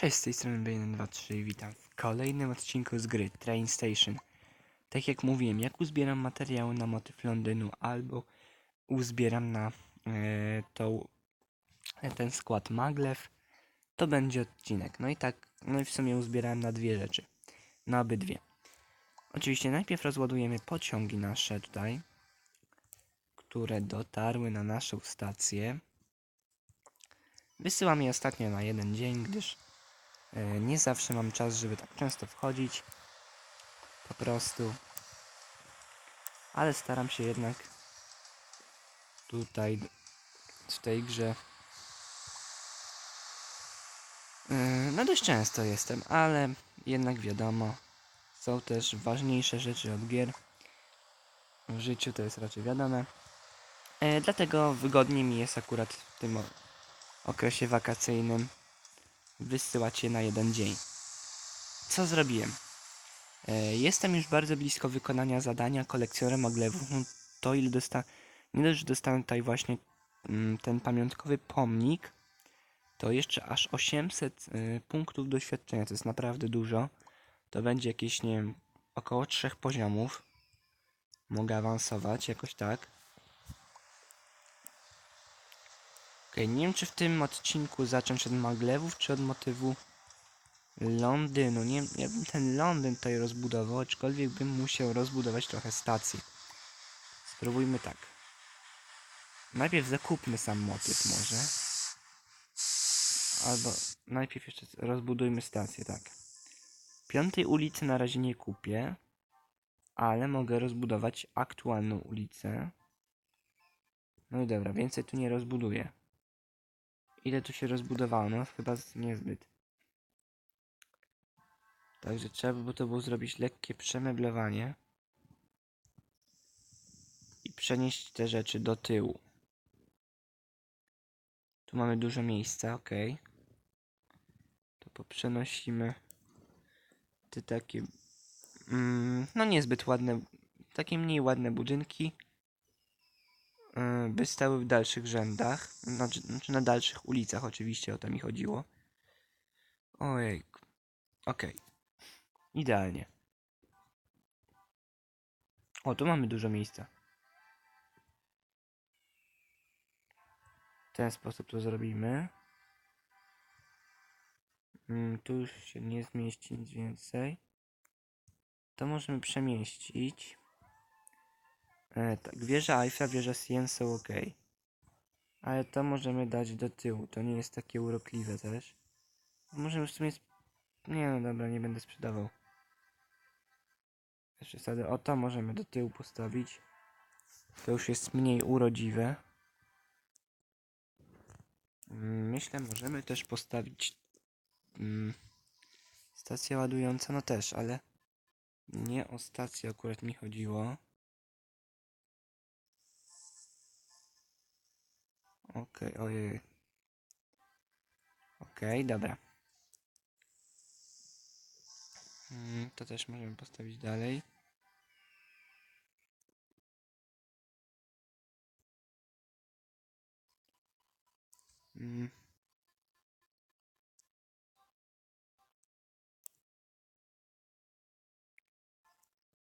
Cześć, z tej strony B123 i witam w kolejnym odcinku z gry Train Station. Tak jak mówiłem, jak uzbieram materiały na motyw Londynu albo uzbieram na e, tą, e, ten skład Maglev, to będzie odcinek. No i tak, no i w sumie uzbierałem na dwie rzeczy. Na obydwie. Oczywiście najpierw rozładujemy pociągi nasze tutaj, które dotarły na naszą stację. Wysyłam je ostatnio na jeden dzień, gdyż nie zawsze mam czas, żeby tak często wchodzić. Po prostu. Ale staram się jednak tutaj w tej grze. e, No dość często jestem, ale jednak wiadomo, są też ważniejsze rzeczy od gier. W życiu to jest raczej wiadome. E, dlatego wygodniej mi jest akurat w tym okresie wakacyjnym wysyłać je na jeden dzień. Co zrobiłem? E, jestem już bardzo blisko wykonania zadania kolekcjonerem maglewów. No, To ile dosta... Nie dość, że dostanę tutaj właśnie mm, ten pamiątkowy pomnik, to jeszcze aż 800 y, punktów doświadczenia. To jest naprawdę dużo. To będzie jakieś, nie wiem, około trzech poziomów. Mogę awansować jakoś tak. Okej, nie wiem czy w tym odcinku zacząć od Maglewów, czy od motywu Londynu. Nie ja bym ten Londyn tutaj rozbudował, aczkolwiek bym musiał rozbudować trochę stacji. Spróbujmy tak. Najpierw zakupmy sam motyw może. Albo najpierw jeszcze rozbudujmy stację, tak. Piątej ulicy na razie nie kupię, ale mogę rozbudować aktualną ulicę. No i dobra, więcej tu nie rozbuduję. Ile tu się rozbudowało? No chyba niezbyt. Także trzeba by to było zrobić lekkie przemeblowanie. I przenieść te rzeczy do tyłu. Tu mamy dużo miejsca, ok. To poprzenosimy te takie, mm, no niezbyt ładne, takie mniej ładne budynki by stały w dalszych rzędach, znaczy, znaczy na dalszych ulicach oczywiście, o to mi chodziło. Ojej, okej, idealnie. O, tu mamy dużo miejsca. W ten sposób to zrobimy. Mm, tu już się nie zmieści nic więcej. To możemy przemieścić. E, tak, wieża Eiffla, wieża Sien są ok. Ale to możemy dać do tyłu. To nie jest takie urokliwe też. Możemy w sumie. Nie no dobra, nie będę sprzedawał. Bez przesady. O to możemy do tyłu postawić. To już jest mniej urodziwe. Mm, Myślę, możemy też postawić mm, stację ładująca, no też, ale nie o stację akurat mi chodziło. Okej, ojej. Okej, dobra. Mm, To też możemy postawić dalej. Mm.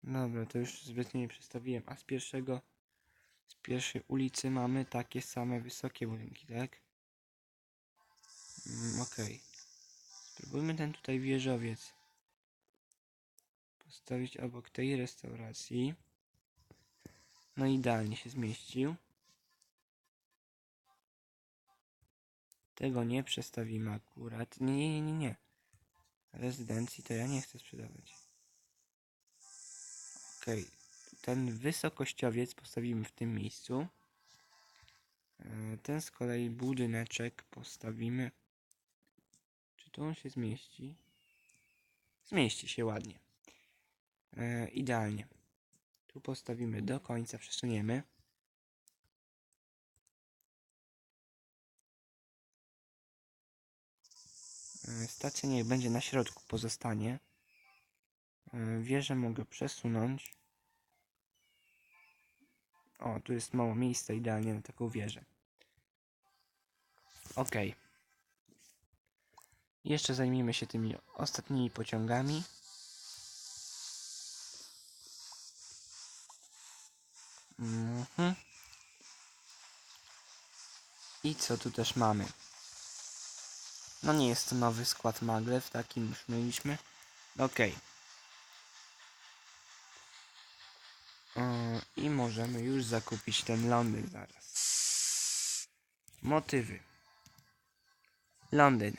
Dobra, to już zbytnio nie przestawiłem. A z pierwszego, z pierwszej ulicy mamy takie same wysokie budynki, tak? Mm, Okej. Spróbujmy ten tutaj wieżowiec postawić obok tej restauracji. No idealnie się zmieścił. Tego nie przestawimy akurat. Nie, nie, nie, nie. Rezydencji to ja nie chcę sprzedawać. Okej. Ten wysokościowiec postawimy w tym miejscu. E, Ten z kolei budyneczek postawimy. Czy tu on się zmieści? Zmieści się ładnie. E, idealnie. Tu postawimy do końca, przesuniemy. E, Stacja niech będzie na środku, pozostanie. E, Wieżę mogę przesunąć. O, tu jest mało miejsca idealnie na taką wieżę. Ok. Jeszcze zajmiemy się tymi ostatnimi pociągami. Mhm. I co tu też mamy? No nie jest to nowy skład maglev, taki już mieliśmy. Okej. Yy, I możemy już zakupić ten Londyn zaraz. Motywy. Londyn.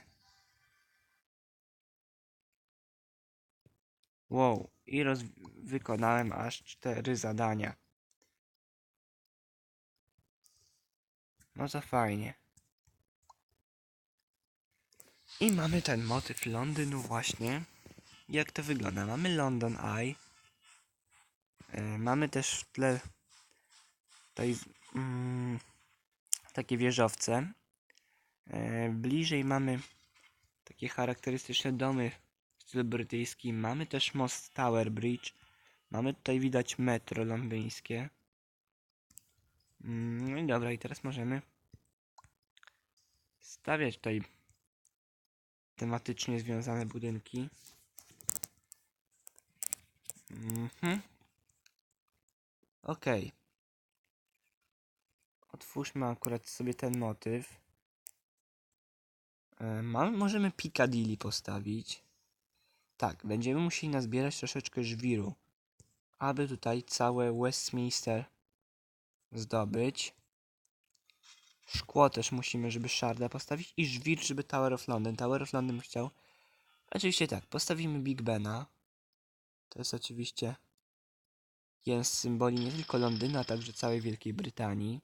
Wow, i roz... wykonałem aż cztery zadania. No to fajnie. I mamy ten motyw Londynu właśnie. Jak to wygląda? Mamy London Eye. E, mamy też w tle tutaj mm, takie wieżowce. E, bliżej mamy takie charakterystyczne domy w stylu brytyjskim. Mamy też most Tower Bridge. Mamy tutaj widać metro londyńskie. Mm, No i dobra, i teraz możemy stawiać tutaj tematycznie związane budynki. Mhm. Okej. Otwórzmy akurat sobie ten motyw. E, Mam, możemy Piccadilly postawić. Tak, będziemy musieli nazbierać troszeczkę żwiru, aby tutaj całe Westminster zdobyć. Szkło też musimy, żeby Sharda postawić i żwir, żeby Tower of London. Tower of London chciał. Oczywiście tak, postawimy Big Bena. To jest oczywiście z symboli nie tylko Londynu, a także całej Wielkiej Brytanii.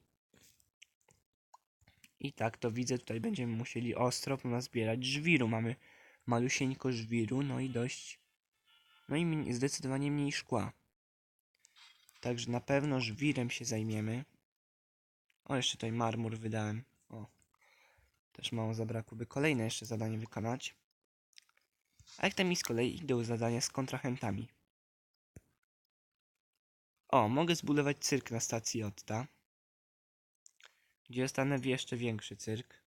I tak to widzę, tutaj będziemy musieli ostro nazbierać żwiru. Mamy malusieńko żwiru, no i dość, no i zdecydowanie mniej szkła. Także na pewno żwirem się zajmiemy. O, jeszcze tutaj marmur wydałem. O, też mało zabrakło, by kolejne jeszcze zadanie wykonać. A jak tam mi z kolei idą zadania z kontrahentami. O, mogę zbudować cyrk na stacji Otta. Gdzie dostanę w jeszcze większy cyrk.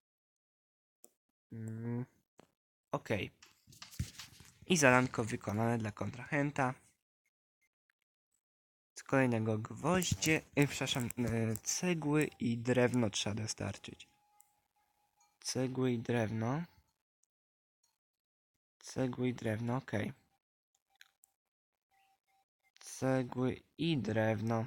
Mm, Okej. I zadanko wykonane dla kontrahenta. Z kolejnego gwoździe, e, przepraszam, e, cegły i drewno trzeba dostarczyć. Cegły i drewno. Cegły i drewno, okej. Cegły i drewno.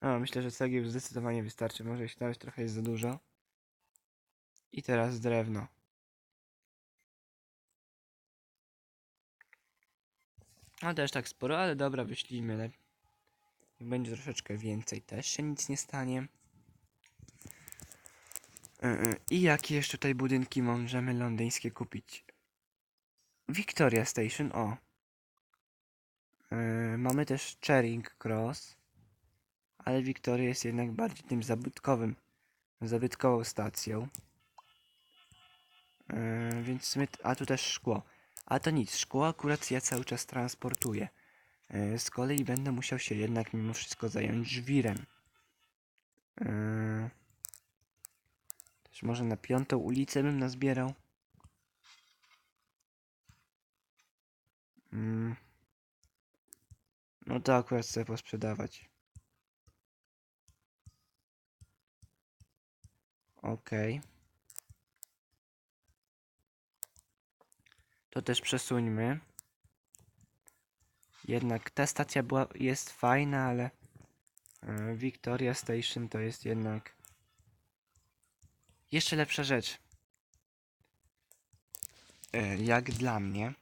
A, myślę, że cegieł zdecydowanie wystarczy. Może się nawet trochę jest za dużo. I teraz drewno. A też tak sporo, ale dobra, wyślijmy. będzie troszeczkę więcej, też się nic nie stanie. Y, y, I jakie jeszcze tutaj budynki możemy londyńskie kupić? Victoria Station, o. Y, mamy też Charing Cross, ale Victoria jest jednak bardziej tym zabytkowym, zabytkową stacją. Y, więc a tu też szkło. A to nic, szkło akurat ja cały czas transportuję. Y, z kolei będę musiał się jednak mimo wszystko zająć żwirem. Y, też może na piątą ulicę bym nazbierał. Mm. No to akurat chcę posprzedawać. Okej. To też przesuńmy. Jednak ta stacja była, jest fajna, ale e, Victoria Station to jest jednak jeszcze lepsza rzecz. E, jak dla mnie.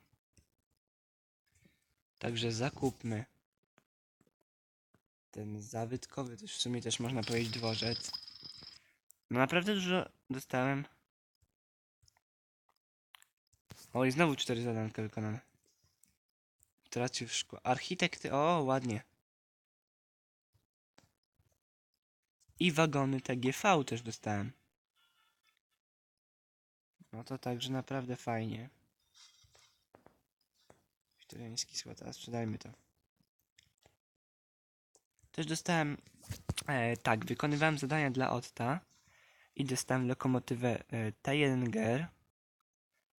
Także zakupmy ten zabytkowy, też w sumie też można powiedzieć dworzec. No naprawdę dużo dostałem. O, i znowu cztery zadanka wykonane. Tracił szkło. Architekty, o, ładnie. I wagony TGV też dostałem. No to także naprawdę fajnie. Wiktoriański skład, a sprzedajmy to. Też dostałem, e, tak, wykonywałem zadania dla Otta. i dostałem lokomotywę e,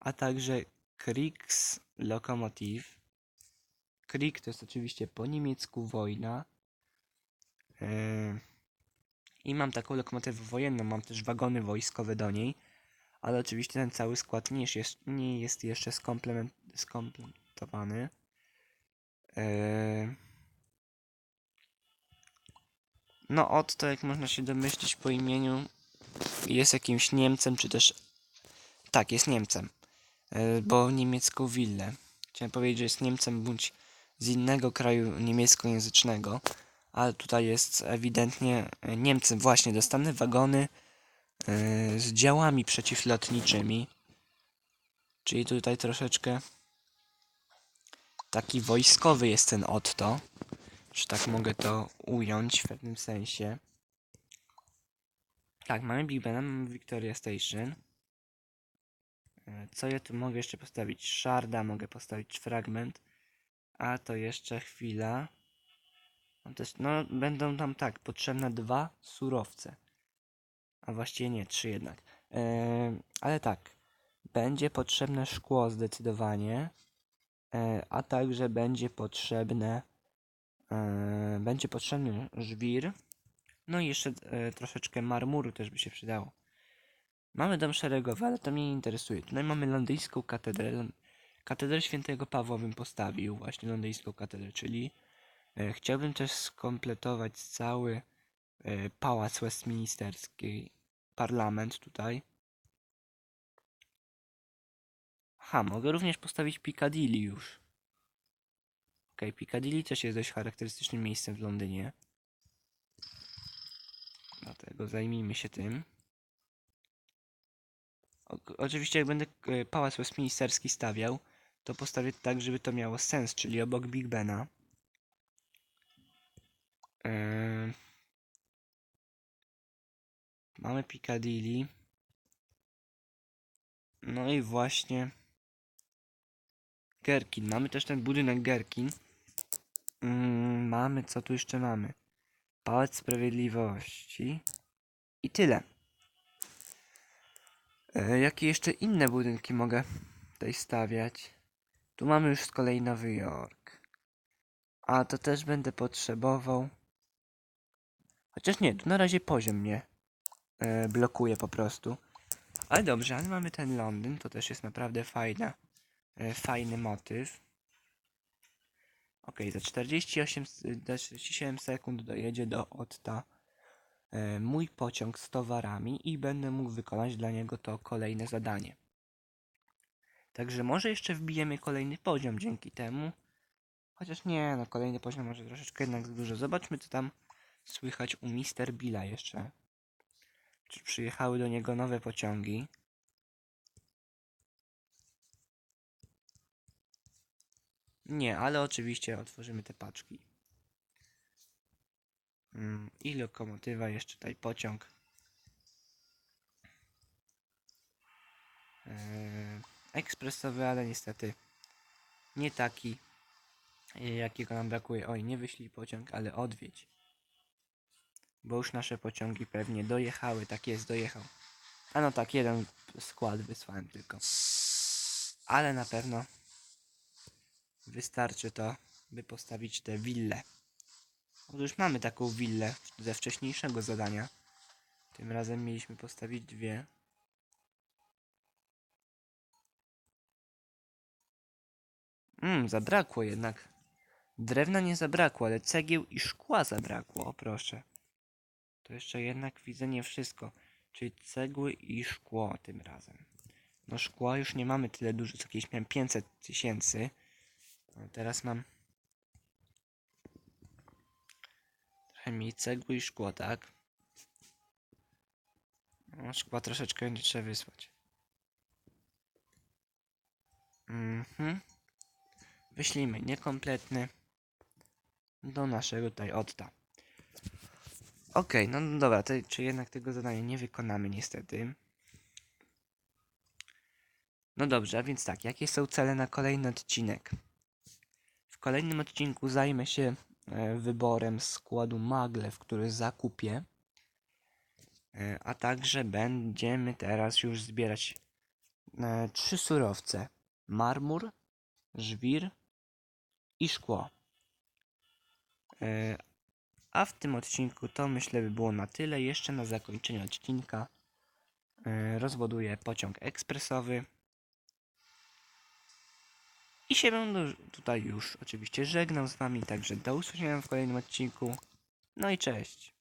a także Kriegs Lokomotiv. Krieg to jest oczywiście po niemiecku wojna. E, I mam taką lokomotywę wojenną, mam też wagony wojskowe do niej, ale oczywiście ten cały skład nie jest, nie jest jeszcze skomplement, skompletowany. E, No Otto, jak można się domyślić po imieniu, jest jakimś Niemcem, czy też... Tak, jest Niemcem, e, bo niemiecką willę. Chciałem powiedzieć, że jest Niemcem bądź z innego kraju niemieckojęzycznego, ale tutaj jest ewidentnie Niemcem. Właśnie, dostanę wagony e, z działami przeciwlotniczymi, czyli tutaj troszeczkę taki wojskowy jest ten Otto że tak mogę to ująć w pewnym sensie. Tak, mamy Big Bena, mamy Victoria Station. E, Co ja tu mogę jeszcze postawić? Sharda mogę postawić fragment. A to jeszcze chwila. No będą tam tak, potrzebne dwa surowce. A właściwie nie, trzy jednak. E, ale tak, będzie potrzebne szkło zdecydowanie. E, a także będzie potrzebne E, będzie potrzebny żwir. No i jeszcze e, troszeczkę marmuru też by się przydało. Mamy dom szeregowy, ale to mnie nie interesuje. Tutaj mamy londyńską katedrę. Katedrę świętego Pawła bym postawił, właśnie londyńską katedrę, czyli chciałbym też skompletować cały pałac westminsterski, parlament tutaj. Aha, mogę również postawić Piccadilly już. Okej, Piccadilly też jest dość charakterystycznym miejscem w Londynie. Dlatego zajmijmy się tym. O, oczywiście jak będę e, pałac westminsterski stawiał, to postawię tak, żeby to miało sens, czyli obok Big Bena. Eee, mamy Piccadilly. No i właśnie Gherkin. Mamy też ten budynek Gherkin. Mm, mamy, co tu jeszcze mamy? Pałac Sprawiedliwości. I tyle. E, jakie jeszcze inne budynki mogę tutaj stawiać? Tu mamy już z kolei Nowy Jork. A to też będę potrzebował. Chociaż nie, tu na razie poziom mnie e, blokuje po prostu. Ale dobrze, ale mamy ten Londyn, to też jest naprawdę fajna, e, fajny motyw. Ok, za 48, s- za 47 sekund dojedzie do Otta e, mój pociąg z towarami i będę mógł wykonać dla niego to kolejne zadanie. Także może jeszcze wbijemy kolejny poziom dzięki temu. Chociaż nie, no kolejny poziom może troszeczkę jednak za dużo. Zobaczmy co tam słychać u Mr. Billa jeszcze. Czy przyjechały do niego nowe pociągi? Nie, ale oczywiście otworzymy te paczki. Mm, I lokomotywa, jeszcze tutaj pociąg. Eee, ekspresowy, ale niestety nie taki, e, jakiego nam brakuje. Oj, nie wyślij pociąg, ale odwiedź. Bo już nasze pociągi pewnie dojechały, tak jest, dojechał. A no tak, jeden skład wysłałem tylko. Ale na pewno wystarczy to, by postawić tę willę. Otóż mamy taką willę ze wcześniejszego zadania. Tym razem mieliśmy postawić dwie. Mmm, zabrakło jednak. Drewna nie zabrakło, ale cegieł i szkła zabrakło, o proszę. To jeszcze jednak widzę nie wszystko. Czyli cegły i szkło tym razem. No szkła już nie mamy tyle dużo, co kiedyś miałem 500 tysięcy. No, teraz mam trochę mniej cegły i szkło, tak? No, szkła troszeczkę będzie trzeba wysłać. Mhm. Wyślijmy niekompletny do naszego tutaj odta. Okej, no no dobra, to, czy jednak tego zadania nie wykonamy niestety. No dobrze, a więc tak, jakie są cele na kolejny odcinek? Kolejnym odcinku zajmę się e, wyborem składu Maglev, który zakupię. E, A także będziemy teraz już zbierać e, trzy surowce: marmur, żwir i szkło. A w tym odcinku to myślę by było na tyle. Jeszcze na zakończenie odcinka rozwoduję pociąg ekspresowy. I się będę tutaj już oczywiście żegnał z wami, także do usłyszenia w kolejnym odcinku. No i cześć.